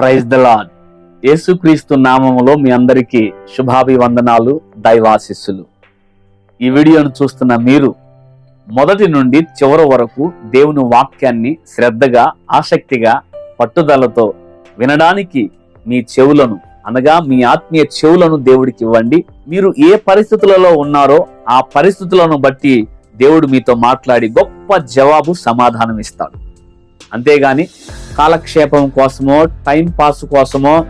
Praise the lord యేసుక్రీస్తు నామములో మీ అందరికీ శుభాభివందనాలు దైవాశిస్సులు. ఈ వీడియోను చూస్తున్న మీరు మొదటి నుండి చివరి వరకు దేవుని వాక్యాన్ని శ్రద్ధగా ఆసక్తిగా పట్టుదలతో వినడానికి మీ చెవులను అనగా మీ ఆత్మీయ చెవులను దేవుడికి ఇవ్వండి. మీరు ఏ పరిస్థితులలో ఉన్నారో ఆ పరిస్థితులను బట్టి దేవుడు మీతో మాట్లాడి గొప్ప జవాబు సమాధానం ఇస్తాడు. అంతేగాని కాలక్షేపం కోసమో టైం పాస్ కోసమో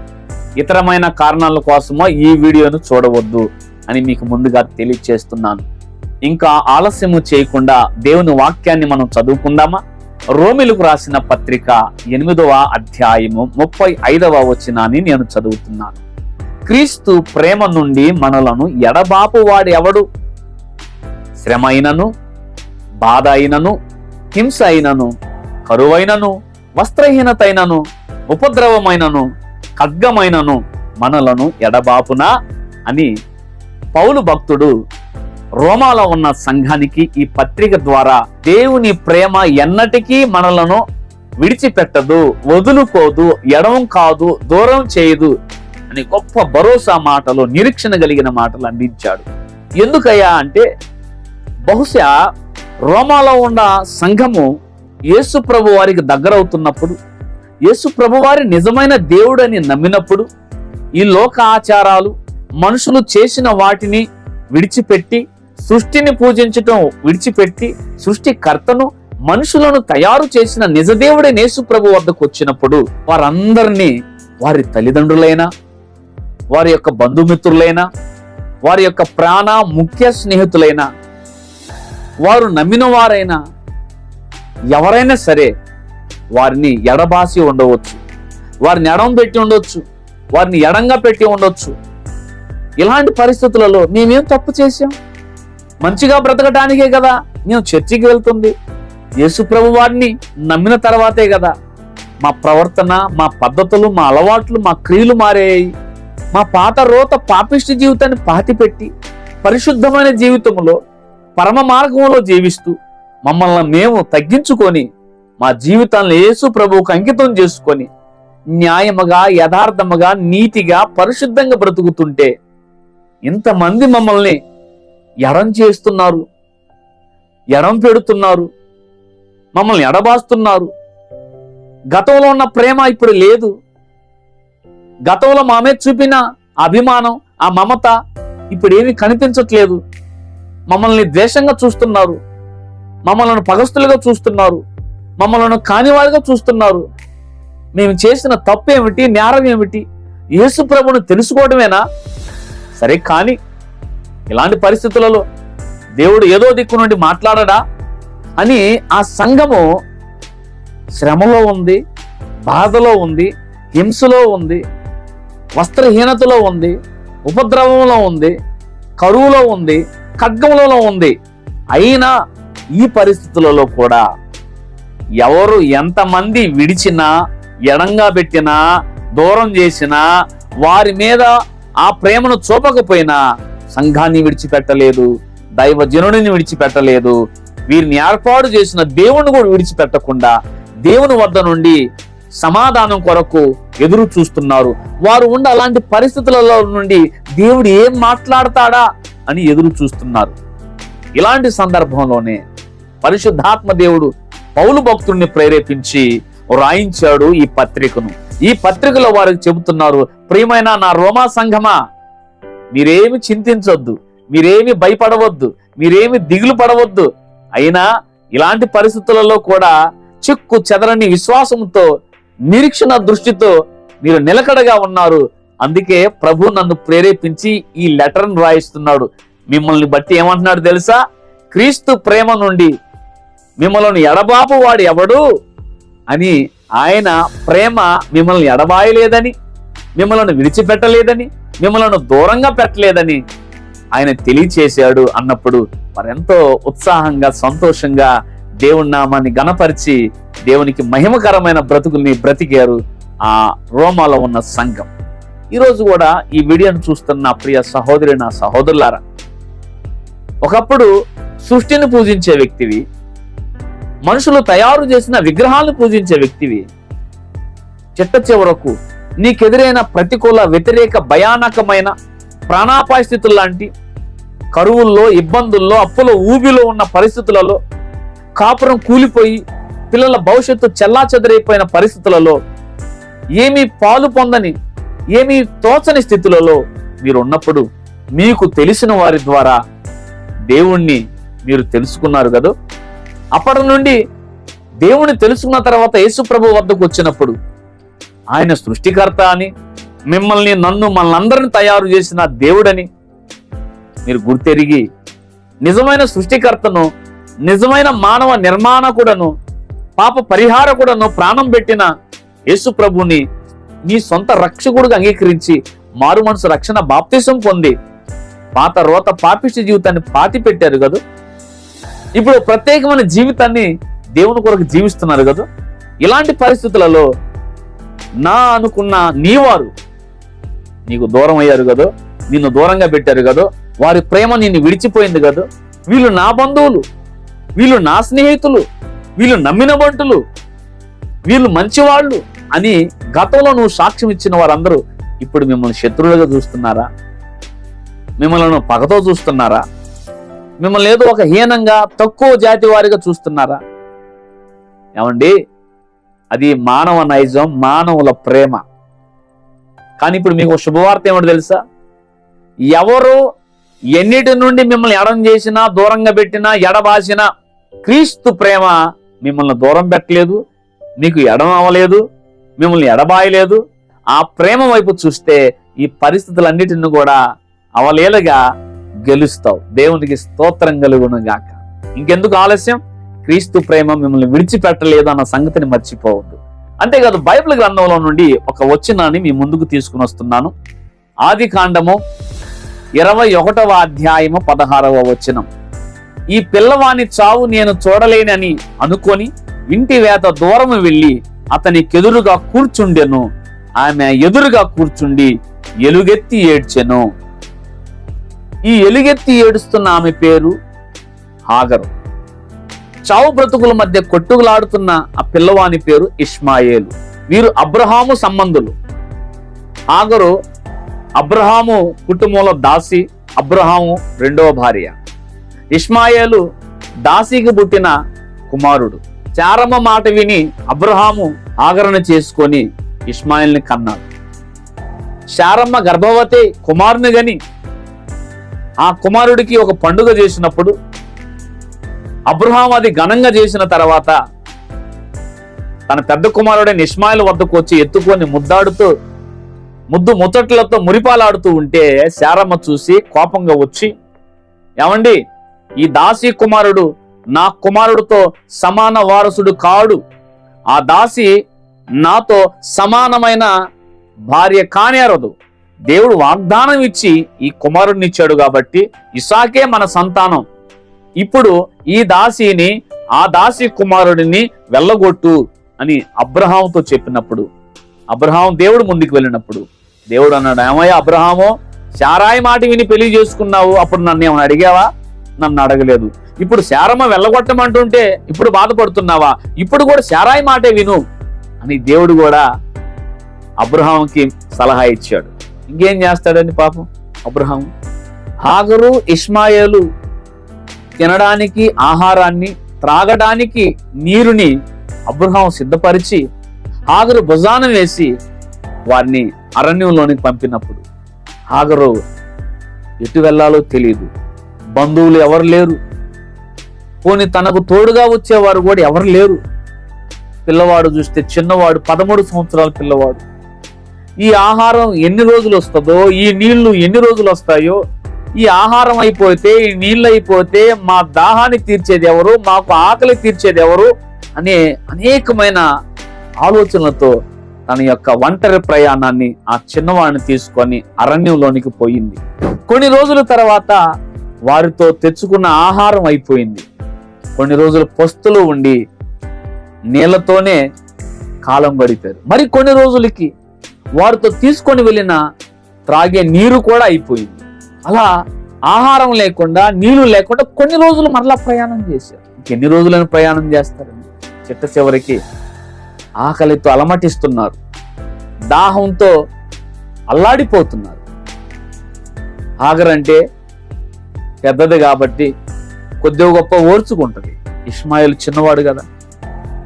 ఇతరమైన కారణాల కోసమో ఈ వీడియోను చూడవద్దు అని మీకు ముందుగా తెలియచేస్తున్నాను. ఇంకా ఆలస్యము చేయకుండా దేవుని వాక్యాన్ని మనం చదువుకుందామా? రోమిలకు రాసిన పత్రిక ఎనిమిదవ అధ్యాయము ముప్పై ఐదవ వచనాన్ని నేను చదువుతున్నాను. క్రీస్తు ప్రేమ నుండి మనలను ఎడబాపు వాడు ఎవడు శ్రమ అయినను బాధ అయినను హింస అయినను కరువైనను వస్త్రహీనతైనను ఉపద్రవమైనను ఖడ్గమైనను మనలను ఎడబాపునా అని పౌలు భక్తుడు రోమాలో ఉన్న సంఘానికి ఈ పత్రిక ద్వారా దేవుని ప్రేమ ఎన్నటికీ మనలను విడిచిపెట్టదు వదులుకోదు ఎడవం కాదు దూరం చేయదు అని గొప్ప భరోసా మాటలు నిరీక్షణ కలిగిన మాటలు అందించాడు. ఎందుకయ్యా అంటే బహుశా రోమాలో ఉన్న సంఘము యేసు ప్రభు వారికి దగ్గరవుతున్నప్పుడు యేసు ప్రభు వారి నిజమైన దేవుడని నమ్మినప్పుడు ఈ లోక ఆచారాలు మనుషులు చేసిన వాటిని విడిచిపెట్టి సృష్టిని పూజించటం విడిచిపెట్టి సృష్టికర్తను మనుషులను తయారు చేసిన నిజదేవుడే యేసు ప్రభు వద్దకు వచ్చినప్పుడు వారందరినీ వారి తల్లిదండ్రులైనా వారి యొక్క బంధుమిత్రులైనా వారి యొక్క ప్రాణ ముఖ్య స్నేహితులైనా వారు నమ్మిన వారైనా ఎవరైనా సరే వారిని ఎడబాసి ఉండవచ్చు. వారిని ఎడం పెట్టి ఉండొచ్చు వారిని ఎడంగా పెట్టి ఉండొచ్చు ఇలాంటి పరిస్థితులలో మేమేం తప్పు చేశాం? మంచిగా బ్రతకటానికే కదా మేము చర్చికి వెళ్తుంది. యేసుప్రభు వారిని నమ్మిన తర్వాతే కదా మా ప్రవర్తన మా పద్ధతులు మా అలవాట్లు మా క్రియలు మారాయి. మా పాత రోత పాపిష్టి జీవితాన్ని పాతిపెట్టి పరిశుద్ధమైన జీవితంలో పరమ మార్గంలో జీవిస్తూ మమ్మల్ని మేము తగ్గించుకొని మా జీవితాలను యేసు ప్రభువుకు అంకితం చేసుకొని న్యాయముగా యథార్థముగా నీతిగా పరిశుద్ధంగా బ్రతుకుతుంటే ఇంతమంది మమ్మల్ని ఎడం చేస్తున్నారు ఎడం పెడుతున్నారు మమ్మల్ని ఎడబాస్తున్నారు. గతంలో ఉన్న ప్రేమ ఇప్పుడు లేదు. గతంలో మా మీద చూపిన అభిమానం ఆ మమత ఇప్పుడేమీ కనిపించట్లేదు. మమ్మల్ని ద్వేషంగా చూస్తున్నారు. మమ్మల్ని పగస్తులుగా చూస్తున్నారు మమ్మల్ని కానివాళ్ళుగా చూస్తున్నారు. మేము చేసిన తప్పు ఏమిటి నేరం ఏమిటి? యేసు ప్రభును తెలుసుకోవడమేనా? సరే కానీ ఇలాంటి పరిస్థితులలో దేవుడు ఏదో దిక్కు నుండి మాట్లాడడా అని ఆ సంఘము శ్రమలో ఉంది బాధలో ఉంది హింసలో ఉంది వస్త్రహీనతలో ఉంది ఉపద్రవంలో ఉంది కరువులో ఉంది ఖడ్గములలో ఉంది. అయినా ఈ పరిస్థితులలో కూడా ఎవరు ఎంతమంది విడిచినా ఎడంగా పెట్టినా దూరం చేసినా వారి మీద ఆ ప్రేమను చూపకపోయినా సంఘాన్ని విడిచిపెట్టలేదు దైవ జనుడిని విడిచిపెట్టలేదు వీరిని ఏర్పాటు చేసిన దేవుని కూడా విడిచిపెట్టకుండా దేవుని వద్ద నుండి సమాధానం కొరకు ఎదురు చూస్తున్నారు. వారు ఉండ అలాంటి పరిస్థితులలో నుండి దేవుడు ఏం మాట్లాడతాడా అని ఎదురు చూస్తున్నారు. ఇలాంటి సందర్భంలోనే పరిశుద్ధాత్మ దేవుడు పౌలు భక్తుడిని ప్రేరేపించి రాయించాడు ఈ పత్రికను. ఈ పత్రికలో వారికి చెబుతున్నారు ప్రియమైన నా రోమా సంఘమా మీరేమి చింతించొద్దు మీరేమి భయపడవద్దు మీరేమి దిగులు పడవద్దు. అయినా ఇలాంటి పరిస్థితులలో కూడా చిక్కు చెదరని విశ్వాసంతో నిరీక్షణ దృష్టితో మీరు నిలకడగా ఉన్నారు. అందుకే ప్రభు నన్ను ప్రేరేపించి ఈ లెటర్ను రాయిస్తున్నాడు. మిమ్మల్ని బట్టి ఏమంటున్నాడు తెలుసా? క్రీస్తు ప్రేమ నుండి మిమ్మల్ని ఎడబాపు వాడు ఎవడు అని ఆయన ప్రేమ మిమ్మల్ని ఎడబాయలేదని మిమ్మల్ని విడిచిపెట్టలేదని మిమ్మల్ని దూరంగా పెట్టలేదని ఆయన తెలియచేశాడు అన్నప్పుడు మరెంతో ఉత్సాహంగా సంతోషంగా దేవుని నామాన్ని గణపరిచి దేవునికి మహిమకరమైన బ్రతుకుల్ని బ్రతికారు ఆ రోమాలో ఉన్న సంఘం. ఈరోజు కూడా ఈ వీడియోను చూస్తున్న ప్రియ సహోదరి నా సహోదరులారా ఒకప్పుడు సృష్టిని పూజించే వ్యక్తివి మనుషులు తయారు చేసిన విగ్రహాలను పూజించే వ్యక్తివి. చిట్ట చివరకు నీకెదురైన ప్రతికూల వ్యతిరేక భయానకమైన ప్రాణాపాయ స్థితులు లాంటి కరువుల్లో ఇబ్బందుల్లో అప్పుల ఊబిలో ఉన్న పరిస్థితులలో కాపురం కూలిపోయి పిల్లల భవిష్యత్తు చెల్లా చెదరైపోయిన పరిస్థితులలో ఏమీ పాలు పొందని ఏమీ తోచని స్థితులలో మీరు ఉన్నప్పుడు మీకు తెలిసిన వారి ద్వారా దేవుణ్ణి మీరు తెలుసుకున్నారు కదా? అప్పటి నుండి దేవుని తెలుసుకున్న తర్వాత యేసుప్రభు వద్దకు వచ్చినప్పుడు ఆయన సృష్టికర్త అని మిమ్మల్ని నన్ను మనందరిని తయారు చేసిన దేవుడని మీరు గుర్తెరిగి నిజమైన సృష్టికర్తను నిజమైన మానవ నిర్మాణకుడను పాప పరిహారకుడను ప్రాణం పెట్టిన యేసు ప్రభుని నీ సొంత రక్షకుడుగా అంగీకరించి మారు మనసు రక్షణ బాప్తిసం పొంది పాత రోత పాపిష్టి జీవితాన్ని పాతి పెట్టారు కదా? ఇప్పుడు ప్రత్యేకమైన జీవితాన్ని దేవుని కొరకు జీవిస్తున్నారు కదా. ఇలాంటి పరిస్థితులలో నా అనుకున్న నీవారు నీకు దూరం అయ్యారు కదా. నిన్ను దూరంగా పెట్టారు కదా. వారి ప్రేమ నిన్ను విడిచిపోయింది కదా. వీళ్ళు నా బంధువులు వీళ్ళు నా స్నేహితులు వీళ్ళు నమ్మిన బంటులు వీళ్ళు మంచివాళ్ళు అని గతంలో నువ్వు సాక్ష్యం ఇచ్చిన వారందరూ ఇప్పుడు మిమ్మల్ని శత్రువులుగా చూస్తున్నారా? మిమ్మల్ని పగతో చూస్తున్నారా? మిమ్మల్ని ఏదో ఒక హీనంగా తక్కువ జాతి వారిగా చూస్తున్నారా? ఏమండి? అది మానవ నైజం మానవుల ప్రేమ. కానీ ఇప్పుడు మీకు శుభవార్త ఏమిటి తెలుసా? ఎవరు ఎన్నిటి నుండి మిమ్మల్ని ఎడం చేసినా దూరంగా పెట్టినా ఎడబాసినా క్రీస్తు ప్రేమ మిమ్మల్ని దూరం పెట్టలేదు మీకు ఎడం అవ్వలేదు మిమ్మల్ని ఎడబాయలేదు. ఆ ప్రేమ వైపు చూస్తే ఈ పరిస్థితులన్నిటిని కూడా అవలేలుగా గెలుస్తావు. దేవునికి స్తోత్రం కలుగును గాక ఇంకెందుకు ఆలస్యం? క్రీస్తు ప్రేమ మిమ్మల్ని విడిచిపెట్టలేదు అన్న సంగతిని మర్చిపోవద్దు. అంతేకాదు బైబిల్ గ్రంథంలో నుండి ఒక వచనాన్ని మీ ముందుకు తీసుకుని వస్తున్నాను. ఆది కాండము ఇరవై ఒకటవ అధ్యాయము పదహారవ వచనం. ఈ పిల్లవాని చావు నేను చూడలేనని అనుకొని ఇంటి వేత దూరము వెళ్ళి అతనికెదురుగా కూర్చుండెను. ఆమె ఎదురుగా కూర్చుండి ఎలుగెత్తి ఏడ్చెను. ఈ ఎలుగెత్తి ఏడుస్తున్న ఆమె పేరు హాగరు. చావు బ్రతుకుల మధ్య కొట్టుకులాడుతున్న ఆ పిల్లవాని పేరు ఇష్మాయేలు. వీరు అబ్రహాము సంబంధులు. హాగరు అబ్రహాము కుటుంబంలో దాసి అబ్రహాము రెండవ భార్య. ఇష్మాయేలు దాసికి పుట్టిన కుమారుడు. చారమ్మ మాట విని అబ్రహాము ఆగరణ చేసుకొని ఇస్మాయిల్ని కన్నాడు. శారమ్మ గర్భవతి కుమారుని గని ఆ కుమారుడికి ఒక పండుగ చేసినప్పుడు అబ్రహాం అది ఘనంగా చేసిన తర్వాత తన పెద్ద కుమారుడైన ఇస్మాయిల్ వద్దకు వచ్చి ఎత్తుకొని ముద్దాడుతూ ముద్దు ముచ్చట్లతో మురిపాలాడుతూ ఉంటే శారమ్మ చూసి కోపంగా వచ్చి ఏమండి ఈ దాసి కుమారుడు నా కుమారుడితో సమాన వారసుడు కాడు. ఆ దాసి నాతో సమానమైన భార్య కానేరదు. దేవుడు వాగ్దానం ఇచ్చి ఈ కుమారుడిని ఇచ్చాడు కాబట్టి ఇసాకే మన సంతానం. ఇప్పుడు ఈ దాసిని ఆ దాసి కుమారుడిని వెళ్ళగొట్టు అని అబ్రహాంతో చెప్పినప్పుడు అబ్రహాం దేవుడు ముందుకు వెళ్ళినప్పుడు దేవుడు అన్నాడు ఏమయ్య అబ్రహామో శారాయి మాట విని పెళ్ళి చేసుకున్నావు? అప్పుడు నన్ను ఏమైనా అడిగావా? నన్ను అడగలేదు. ఇప్పుడు శారమ్మ వెళ్ళగొట్టమంటుంటే ఇప్పుడు బాధపడుతున్నావా? ఇప్పుడు కూడా శారాయి మాటే విను. అని దేవుడు కూడా అబ్రహాంకి సలహా ఇచ్చాడు. ఇంకేం చేస్తాడని పాపం? అబ్రహాం హాగరు ఇస్మాయేలు తినడానికి ఆహారాన్ని త్రాగడానికి నీరుని అబ్రహాం సిద్ధపరిచి హాగరు భుజాన వేసి వారిని అరణ్యంలోనికి పంపినప్పుడు. హాగరు ఎటు వెళ్ళాలో తెలియదు బంధువులు ఎవరు లేరు. పోని తనకు తోడుగా వచ్చేవారు కూడా ఎవరు లేరు. పిల్లవాడు చూస్తే చిన్నవాడు పదమూడు సంవత్సరాల పిల్లవాడు. ఈ ఆహారం ఎన్ని రోజులు వస్తుందో ఈ నీళ్ళు ఎన్ని రోజులు వస్తాయో ఈ ఆహారం అయిపోతే ఈ నీళ్ళు అయిపోతే మా దాహాన్ని తీర్చేది ఎవరు మాకు ఆకలి తీర్చేది ఎవరు అనే అనేకమైన ఆలోచనలతో తన యొక్క ఒంటరి ప్రయాణాన్ని ఆ చిన్నవాడిని తీసుకొని అరణ్యంలోనికి పోయింది. కొన్ని రోజుల తర్వాత వారితో తెచ్చుకున్న ఆహారం అయిపోయింది. కొన్ని రోజులు పొస్తులు ఉండి నీళ్ళతోనే కాలం గడిపారు. మరి కొన్ని రోజులకి వారితో తీసుకొని వెళ్ళిన త్రాగే నీరు కూడా అయిపోయింది. అలా ఆహారం లేకుండా నీళ్ళు లేకుండా కొన్ని రోజులు మరలా ప్రయాణం చేశారు. ఇంకెన్ని రోజులను ప్రయాణం చేస్తారండి చిట్ట చివరికి ఆకలితో అలమటిస్తున్నారు. దాహంతో అల్లాడిపోతున్నారు. ఆగర్ అంటే పెద్దది కాబట్టి కొద్దిగా గొప్ప ఓర్చుకుంటది. ఇస్మాయిల్ చిన్నవాడు కదా.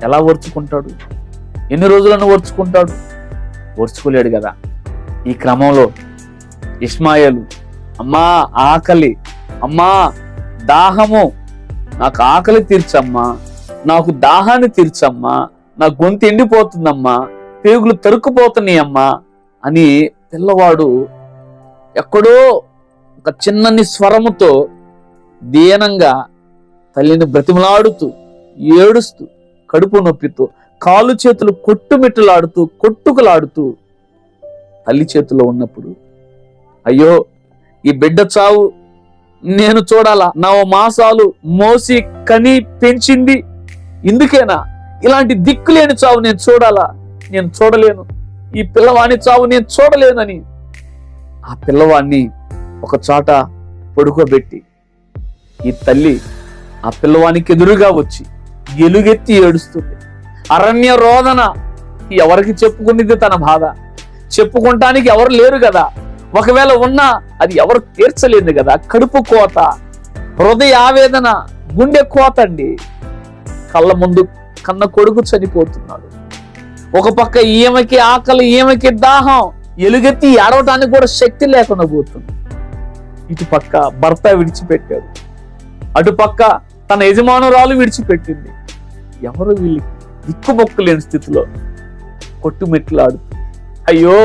ఎలా ఓర్చుకుంటాడు? ఎన్ని రోజులను ఓర్చుకుంటాడు? ఓర్చుకోలేడు కదా. ఈ క్రమంలో ఇస్మాయిల్ అమ్మా ఆకలి అమ్మా దాహము నాకు ఆకలి తీర్చమ్మా నాకు దాహాన్ని తీర్చమ్మా నా గొంతు ఎండిపోతుందమ్మా పేగులు తరుక్కుపోతున్నాయమ్మా అని పిల్లవాడు ఎక్కడో ఒక చిన్నని స్వరముతో దీనంగా తల్లిని బ్రతిమలాడుతూ ఏడుస్తూ కడుపు నొప్పితో కాలు చేతులు కొట్టుమిట్టలాడుతూ కొట్టుకులాడుతూ తల్లి చేతిలో ఉన్నప్పుడు అయ్యో ఈ బిడ్డ చావు నేను చూడాలా? నవ మాసాలు మోసి కని పెంచింది. ఇందుకేనా? ఇలాంటి దిక్కులేని చావు నేను చూడాలా? నేను చూడలేను. ఈ పిల్లవాని చావు నేను చూడలేనని. ఆ పిల్లవాణ్ణి ఒక చోట పడుకోబెట్టి ఈ తల్లి ఆ పిల్లవానికి ఎదురుగా వచ్చి ఎలుగెత్తి ఏడుస్తుంది. అరణ్య రోదన. ఎవరికి చెప్పుకునేది తన బాధ? చెప్పుకుంటానికి ఎవరు లేరు కదా. ఒకవేళ ఉన్నా అది ఎవరు తీర్చలేదు కదా. కడుపు కోత హృదయ ఆవేదన గుండె కోత అండి. కళ్ళ ముందు కన్న కొడుకు చనిపోతున్నాడు. ఒక పక్క ఈమెకి ఆకలి ఈమెకి దాహం ఎలుగెత్తి ఏడవటానికి కూడా శక్తి లేకుండా పోతుంది. ఇటు పక్క భర్త విడిచిపెట్టాడు. అటుపక్క తన యజమానురాలు విడిచిపెట్టింది. ఎవరు వీళ్ళకి? దిక్కుబొక్కు లేని స్థితిలో కొట్టుమెట్లాడు. అయ్యో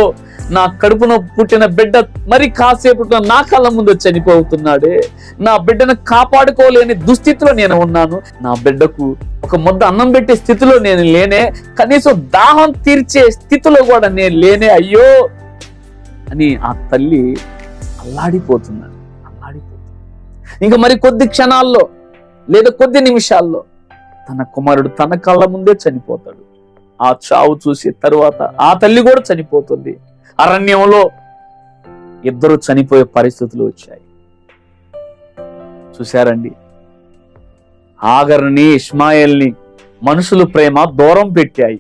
నా కడుపున పుట్టిన బిడ్డ మరి కాసేపట్లో నా కళ్ళ ముందు చనిపోతున్నాడే. నా బిడ్డను కాపాడుకోలేని దుస్థితిలో నేను ఉన్నాను. నా బిడ్డకు ఒక ముద్ద అన్నం పెట్టే స్థితిలో నేను లేనే కనీసం దాహం తీర్చే స్థితిలో కూడా నేను లేనే అయ్యో అని ఆ తల్లి అల్లాడిపోతున్నాడు అల్లాడిపోతుంది ఇంకా మరి కొద్ది క్షణాల్లో లేదా కొద్ది నిమిషాల్లో తన కుమారుడు తన కళ్ళ ముందే చనిపోతాడు. ఆ చావు చూసి తరువాత ఆ తల్లి కూడా చనిపోతుంది. అరణ్యంలో ఇద్దరు చనిపోయే పరిస్థితులు వచ్చాయి. చూశారండి? ఆగర్ని ఇస్మాయిల్ని మనుషుల ప్రేమ దూరం పెట్టాయి.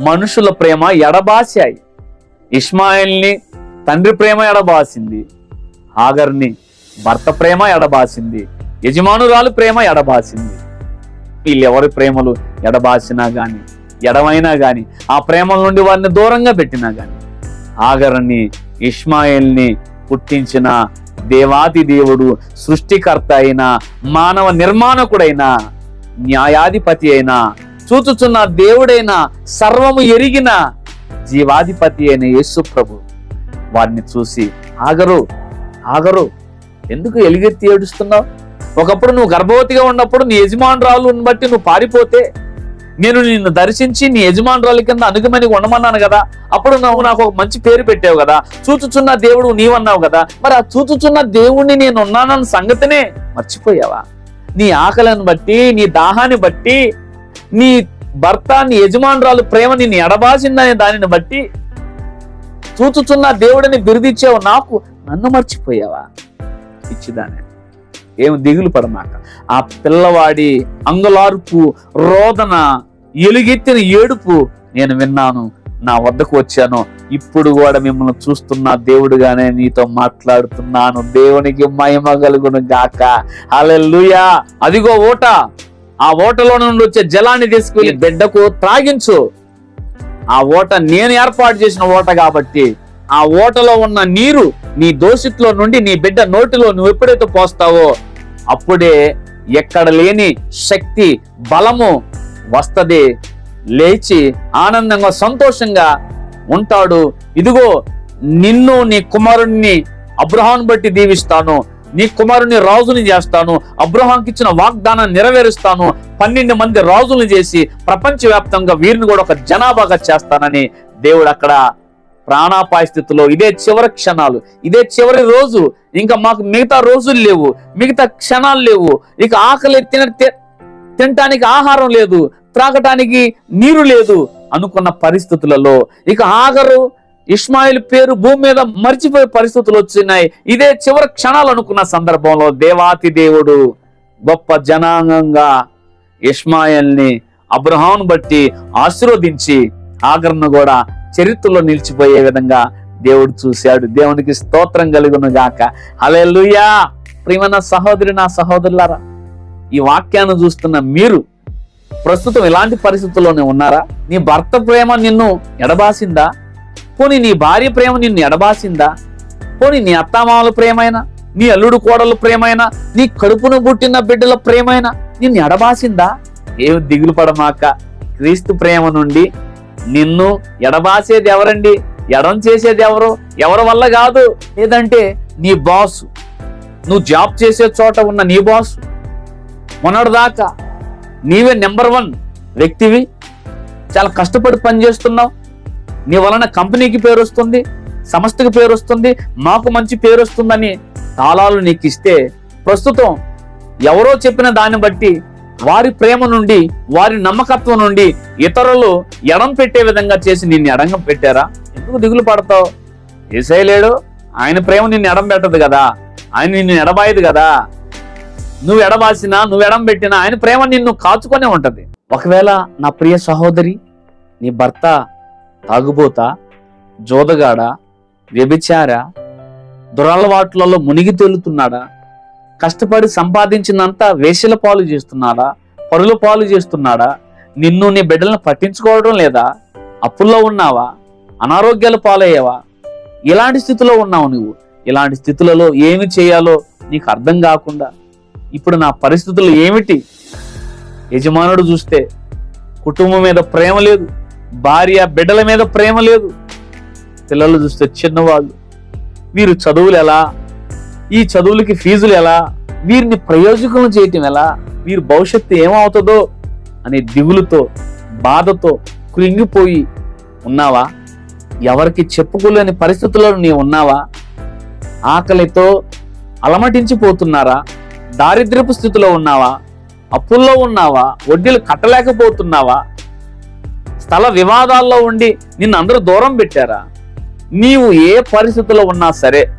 మనుషుల ప్రేమ ఎడబాసాయి ఇస్మాయిల్ని తండ్రి ప్రేమ ఎడబాసింది. ఆగర్ని భర్త ప్రేమ ఎడబాసింది. యజమానురాలు ప్రేమ ఎడబాసింది. వీళ్ళెవరి ప్రేమలు ఎడబాసినా గాని ఎడమైనా గాని ఆ ప్రేమల నుండి వారిని దూరంగా పెట్టినా గాని ఆగరని ఇష్మాయిల్ని పుట్టించిన దేవాది దేవుడు సృష్టికర్త అయిన మానవ నిర్మాణకుడైన న్యాయాధిపతి అయిన చూచుచున్న దేవుడైన సర్వము ఎరిగిన జీవాధిపతి అయిన యేసు ప్రభు వారిని చూసి ఆగరు ఆగరు ఎందుకు ఎలుగెత్తి ఏడుస్తున్నావు? ఒకప్పుడు నువ్వు గర్భవతిగా ఉన్నప్పుడు నీ యజమానురాలు బట్టి నువ్వు పారిపోతే నేను నిన్ను దర్శించి నీ యజమానురాలు కింద అనుగమని ఉండమన్నాను కదా అప్పుడు నువ్వు నాకు ఒక మంచి పేరు పెట్టావు కదా చూచుచున్న దేవుడు నీవన్నావు కదా మరి ఆ చూచుచున్న దేవుణ్ణి నేను ఉన్నానన్న సంగతినే మర్చిపోయావా? నీ ఆకలిని బట్టి నీ దాహాన్ని బట్టి నీ భర్త నీ యజమానురాలు ప్రేమ నిన్ను ఎడబాసిందనే దానిని బట్టి చూచుచున్న దేవుడిని బిరుదిచ్చావు నాకు నన్ను మర్చిపోయావా? ఇచ్చిదానే ఏం దిగులు పడమాక. ఆ పిల్లవాడి అంగులార్పు రోదన ఎలుగెత్తిన ఏడుపు నేను విన్నాను నా వద్దకు వచ్చాను. ఇప్పుడు కూడా మిమ్మల్ని చూస్తున్న దేవుడుగానే నీతో మాట్లాడుతున్నాను. దేవునికి మహిమ కలుగును గాక. అలెల్లుయా అదిగో ఓట. ఆ ఓటలో నుండి వచ్చే జలాన్ని తీసుకుని బిడ్డకు త్రాగించు. ఆ ఓట నేను ఏర్పాటు చేసిన ఓట కాబట్టి ఆ ఓటలో ఉన్న నీరు నీ దోషిత్లో నుండి నీ బిడ్డ నోటిలో నువ్వు ఎప్పుడైతే పోస్తావో అప్పుడే ఎక్కడ లేని శక్తి బలము వస్తది. లేచి ఆనందంగా సంతోషంగా ఉంటాడు. ఇదిగో నిన్ను నీ కుమారుణ్ణి అబ్రహాన్ బట్టి దీవిస్తాను. నీ కుమారుని రాజుని చేస్తాను. అబ్రహాంకి ఇచ్చిన వాగ్దానాన్ని నెరవేరుస్తాను. పన్నెండు మంది రాజులు చేసి ప్రపంచవ్యాప్తంగా వీరిని కూడా ఒక జనాభాగా చేస్తానని దేవుడు అక్కడ ప్రాణాపాయ స్థితిలో ఇదే చివరి క్షణాలు ఇదే చివరి రోజు. ఇంకా మాకు మిగతా రోజులు లేవు మిగతా క్షణాలు లేవు. ఇక ఆకలి తిన తి- తినటానికి ఆహారం లేదు త్రాగటానికి నీరు లేదు అనుకున్న పరిస్థితులలో ఇక ఆగరు. ఇస్మాయిల్ పేరు భూమి మీద మర్చిపోయే పరిస్థితులు వచ్చినాయి. ఇదే చివరి క్షణాలు అనుకున్న సందర్భంలో దేవాతి దేవుడు గొప్ప జనాంగంగా ఇస్మాయిల్ని అబ్రహాను బట్టి ఆశీర్వదించి ఆగరణ కూడా చరిత్రలో నిలిచిపోయే విధంగా దేవుడు చూశాడు. దేవునికి స్తోత్రం కలుగును గాక. హల్లెలూయా! ప్రియమైన సహోదరి నా సహోదరులారా ఈ వాక్యాన్ని చూస్తున్న మీరు ప్రస్తుతం ఇలాంటి పరిస్థితుల్లోనే ఉన్నారా? నీ భర్త ప్రేమ నిన్ను ఎడబాసిందా? పోనీ నీ భార్య ప్రేమ నిన్ను ఎడబాసిందా? పోనీ నీ అత్తామామల ప్రేమైనా? నీ అల్లుడు కోడల ప్రేమైనా? నీ కడుపును పుట్టిన బిడ్డల ప్రేమైనా? నిన్ను ఎడబాసిందా? ఏమి దిగులు పడమాక క్రీస్తు ప్రేమ నుండి నిన్ను ఎడబాసేది ఎవరండి? ఎడం చేసేది ఎవరు? ఎవరి వల్ల కాదు? లేదంటే నీ బాస్ నువ్వు జాబ్ చేసే చోట ఉన్న నీ బాస్ మొన్నటిదాకా నీవే నెంబర్ వన్ వ్యక్తివి. చాలా కష్టపడి పనిచేస్తున్నావు. నీ వలన కంపెనీకి పేరు వస్తుంది సంస్థకి పేరు వస్తుంది మాకు మంచి పేరు వస్తుందని తాళాలు నీకు ఇస్తే ప్రస్తుతం ఎవరో చెప్పిన దాన్ని బట్టి వారి ప్రేమ నుండి వారి నమ్మకత్వం నుండి ఇతరులు ఎడం పెట్టే విధంగా చేసి నిన్ను ఎడంగం పెట్టారా? ఎందుకు దిగులు పడతావు? ఏసేయలేడు ఆయన ప్రేమ నిన్ను ఎడం పెట్టదు కదా. ఆయన నిన్ను ఎడబాయదు కదా. నువ్వు ఎడబాసినా నువ్వు ఎడం పెట్టినా ఆయన ప్రేమ నిన్ను కాచుకొనే ఉంటది. ఒకవేళ నా ప్రియ సహోదరి నీ భర్త తాగుబోత జోదగాడ వ్యభిచార దురలవాట్లలో మునిగి తేలుతున్నాడా కష్టపడి సంపాదించినంత వేషల పాలు చేస్తున్నాడా? పరుల పాలు చేస్తున్నాడా? నిన్ను నీ బిడ్డలను పట్టించుకోవడం లేదా? అప్పుల్లో ఉన్నావా? అనారోగ్యాలు పాలయ్యావా? ఇలాంటి స్థితిలో ఉన్నావు నువ్వు. ఇలాంటి స్థితులలో ఏమి చేయాలో నీకు అర్థం కాకుండా ఇప్పుడు నా పరిస్థితులు ఏమిటి? యజమానుడు చూస్తే కుటుంబం మీద ప్రేమ లేదు. భార్య బిడ్డల మీద ప్రేమ లేదు. పిల్లలు చూస్తే చిన్నవాళ్ళు. వీరు చదువులు ఎలా? ఈ చదువులకి ఫీజులు ఎలా? వీరిని ప్రయోజకులను చేయటం ఎలా? వీరి భవిష్యత్తు ఏమవుతుందో అనే దిగులుతో బాధతో కృంగిపోయి ఉన్నావా? ఎవరికి చెప్పుకోలేని పరిస్థితుల్లో నీవు ఉన్నావా? ఆకలితో అలమటించిపోతున్నారా? దారిద్ర్యపు స్థితిలో ఉన్నావా? అప్పుల్లో ఉన్నావా? వడ్డీలు కట్టలేకపోతున్నావా? స్థల వివాదాల్లో ఉండి నిన్ను అందరూ దూరం పెట్టారా? నీవు ఏ పరిస్థితిలో ఉన్నా సరే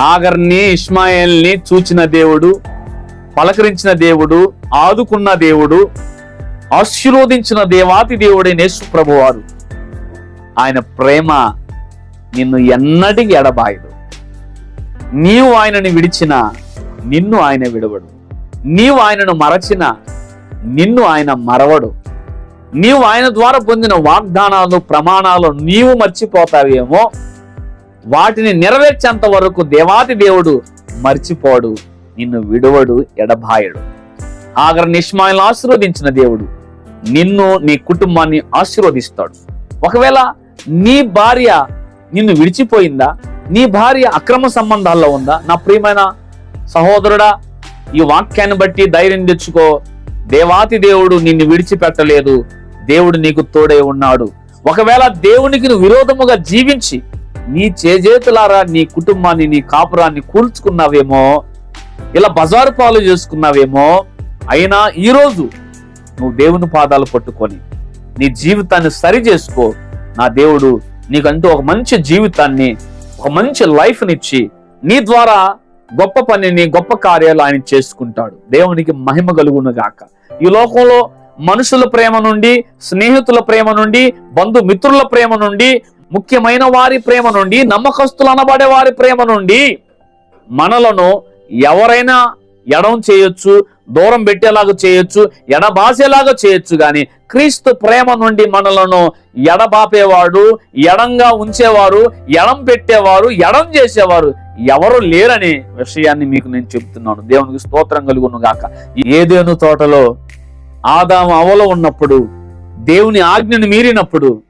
ఆగర్ని ఇస్మాయిల్ని చూచిన దేవుడు పలకరించిన దేవుడు ఆదుకున్న దేవుడు ఆశీర్వదించిన దేవాతి దేవుడైన ప్రభువారు. ఆయన ప్రేమ నిన్ను ఎన్నటికి ఎడబాయడు నీవు ఆయనని విడిచిన నిన్ను ఆయన విడవడు. నీవు ఆయనను మరచిన నిన్ను ఆయన మరవడు. నీవు ఆయన ద్వారా పొందిన వాగ్దానాలు ప్రమాణాలు నీవు మర్చిపోతావేమో వాటిని నెరవేర్చేంత వరకు దేవాతి దేవుడు మర్చిపోడు నిన్ను విడువడు ఎడబాయడు. ఆగర నిష్మాయిలను ఆశీర్వదించిన దేవుడు నిన్ను నీ కుటుంబాన్ని ఆశీర్వదిస్తాడు. ఒకవేళ నీ భార్య నిన్ను విడిచిపోయిందా? నీ భార్య అక్రమ సంబంధాల్లో ఉందా? నా ప్రియమైన సహోదరుడా ఈ వాక్యాన్ని బట్టి ధైర్యం తెచ్చుకో. దేవాతి దేవుడు నిన్ను విడిచిపెట్టలేదు. దేవుడు నీకు తోడే ఉన్నాడు. ఒకవేళ దేవునికి నువ్వు విరోధముగా జీవించి నీ చేజేతులారా నీ కుటుంబాన్ని నీ కాపురాన్ని కూల్చుకున్నావేమో ఇలా బజారు పాలు చేసుకున్నావేమో అయినా ఈరోజు నువ్వు దేవుని పాదాలు పట్టుకొని నీ జీవితాన్ని సరి చేసుకో. నా దేవుడు నీకంటూ ఒక మంచి జీవితాన్ని ఒక మంచి లైఫ్నిచ్చి నీ ద్వారా గొప్ప పనిని గొప్ప కార్యాలు ఆయన చేసుకుంటాడు. దేవునికి మహిమ కలుగును గాక ఈ లోకంలో మనుషుల ప్రేమ నుండి స్నేహితుల ప్రేమ నుండి బంధు మిత్రుల ప్రేమ నుండి ముఖ్యమైన వారి ప్రేమ నుండి నమ్మకస్తులు అనబడే వారి ప్రేమ నుండి మనలను ఎవరైనా ఎడం చేయొచ్చు దూరం పెట్టేలాగా చేయొచ్చు ఎడబాసేలాగా చేయొచ్చు కానీ క్రీస్తు ప్రేమ నుండి మనలను ఎడబాపేవాడు ఎడంగా ఉంచేవారు ఎడం పెట్టేవారు ఎడం చేసేవారు ఎవరు లేరనే విషయాన్ని మీకు నేను చెప్తున్నాను. దేవునికి స్తోత్రం కలుగును గాక ఏదేను తోటలో ఆదాము అవలో ఉన్నప్పుడు దేవుని ఆజ్ఞను మీరినప్పుడు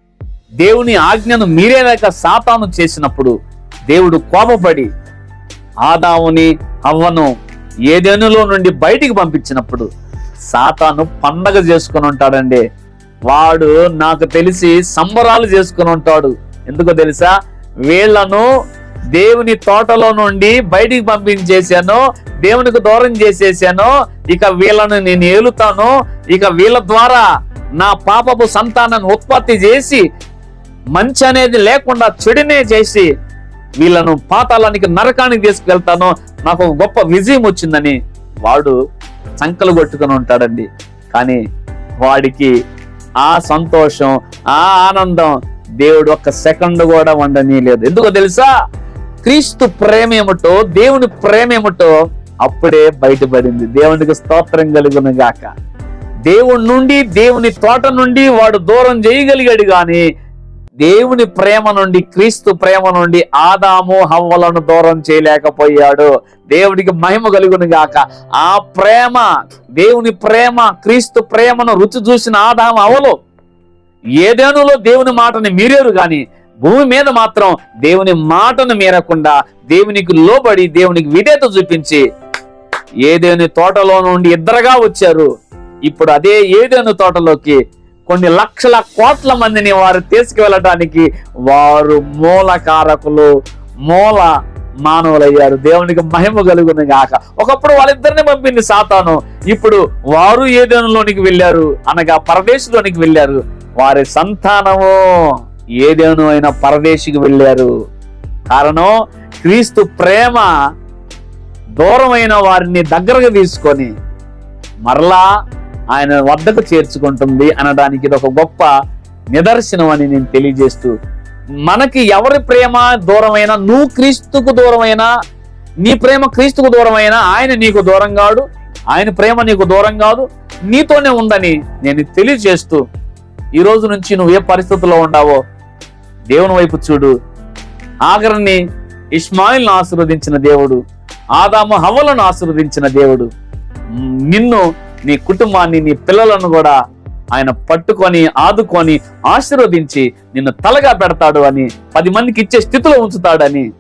దేవుని ఆజ్ఞను మీరేలేక సాతాను చేసినప్పుడు దేవుడు కోపపడి ఆదాముని అవ్వను ఏదేనులో నుండి బయటికి పంపించినప్పుడు సాతాను పండగ చేసుకుని ఉంటాడండి. వాడు నాకు తెలిసి సంబరాలు చేసుకుని ఉంటాడు. ఎందుకో తెలుసా? వీళ్ళను దేవుని తోటలో నుండి బయటికి పంపించేశాను దేవునికి దూరం చేసేసాను ఇక వీళ్ళను నేను ఏలుతాను ఇక వీళ్ళ ద్వారా నా పాపపు సంతానాన్ని ఉత్పత్తి చేసి మంచి అనేది లేకుండా చెడునే చేసి వీళ్ళను పాతాళానికి నరకానికి తీసుకెళ్తాను నాకు గొప్ప విజయం వచ్చిందని వాడు సంకలు కొట్టుకుని ఉంటాడండి. కానీ వాడికి ఆ సంతోషం ఆ ఆనందం దేవుడు ఒక్క సెకండ్ కూడా వండనీయలేదు. ఎందుకో తెలుసా? క్రీస్తు ప్రేమ ఏమిటో దేవుని ప్రేమ ఏమిటో అప్పుడే బయటపడింది. దేవునికి స్తోత్రం కలుగును గాక. దేవుడి నుండి దేవుని తోట నుండి వాడు దూరం చేయగలిగాడు కానీ దేవుని ప్రేమ నుండి క్రీస్తు ప్రేమ నుండి ఆదాము హవ్వలను దూరం చేయలేకపోయాడు. దేవుడికి మహిమ కలుగును గాక. ఆ ప్రేమ దేవుని ప్రేమ క్రీస్తు ప్రేమను రుచి చూసిన ఆదాము అవలు ఏదేనులో దేవుని మాటని మీరేరు గాని భూమి మీద మాత్రం దేవుని మాటను మీరకుండా దేవునికి లోబడి దేవునికి విధేత చూపించి ఏదేని తోటలో నుండి ఇద్దరుగా వచ్చారు. ఇప్పుడు అదే ఏదేను తోటలోకి కొన్ని లక్షల కోట్ల మందిని వారు తీసుకువెళ్ళటానికి వారు మూలకారకులు మూల మానవులయ్యారు. దేవునికి మహిమ కలుగును గాక. ఒకప్పుడు వాళ్ళిద్దరిని పంపింది సాతాను. ఇప్పుడు వారు ఏదేనులోనికి వెళ్ళారు? అనగా పరదేశంలోనికి వెళ్ళారు. వారి సంతానము ఏదేను అయిన పరదేశికి వెళ్ళారు. కారణం క్రీస్తు ప్రేమ దూరమైన వారిని దగ్గరకు తీసుకొని మరలా ఆయన వద్దకు చేర్చుకుంటుంది అనడానికి ఇది ఒక గొప్ప నిదర్శనం అని నేను తెలియజేస్తూ మనకి ఎవరి ప్రేమ దూరమైనా నువ్వు క్రీస్తుకు దూరమైనా నీ ప్రేమ క్రీస్తుకు దూరమైనా ఆయన నీకు దూరం కాడు ఆయన ప్రేమ నీకు దూరం కాదు నీతోనే ఉందని నేను తెలియజేస్తూ ఈ రోజు నుంచి నువ్వు ఏ పరిస్థితుల్లో ఉండావో దేవుని వైపు చూడు. ఆఖరిని ఇస్మాయిల్ను ఆశీర్వదించిన దేవుడు ఆదాము హవలను ఆశీర్వదించిన దేవుడు నిన్ను నీ కుటుంబాన్ని నీ పిల్లలను కూడా ఆయన పట్టుకొని ఆదుకొని ఆశీర్వదించి నిన్ను తలగా పెడతాడు అని పది మందికి ఇచ్చే స్థితిలో ఉంచుతాడని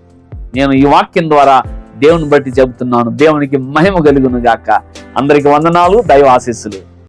నేను ఈ వాక్యం ద్వారా దేవుని బట్టి చెబుతున్నాను. దేవునికి మహిమ కలుగును గాక. అందరికి వందనాలు దైవ ఆశీస్సులు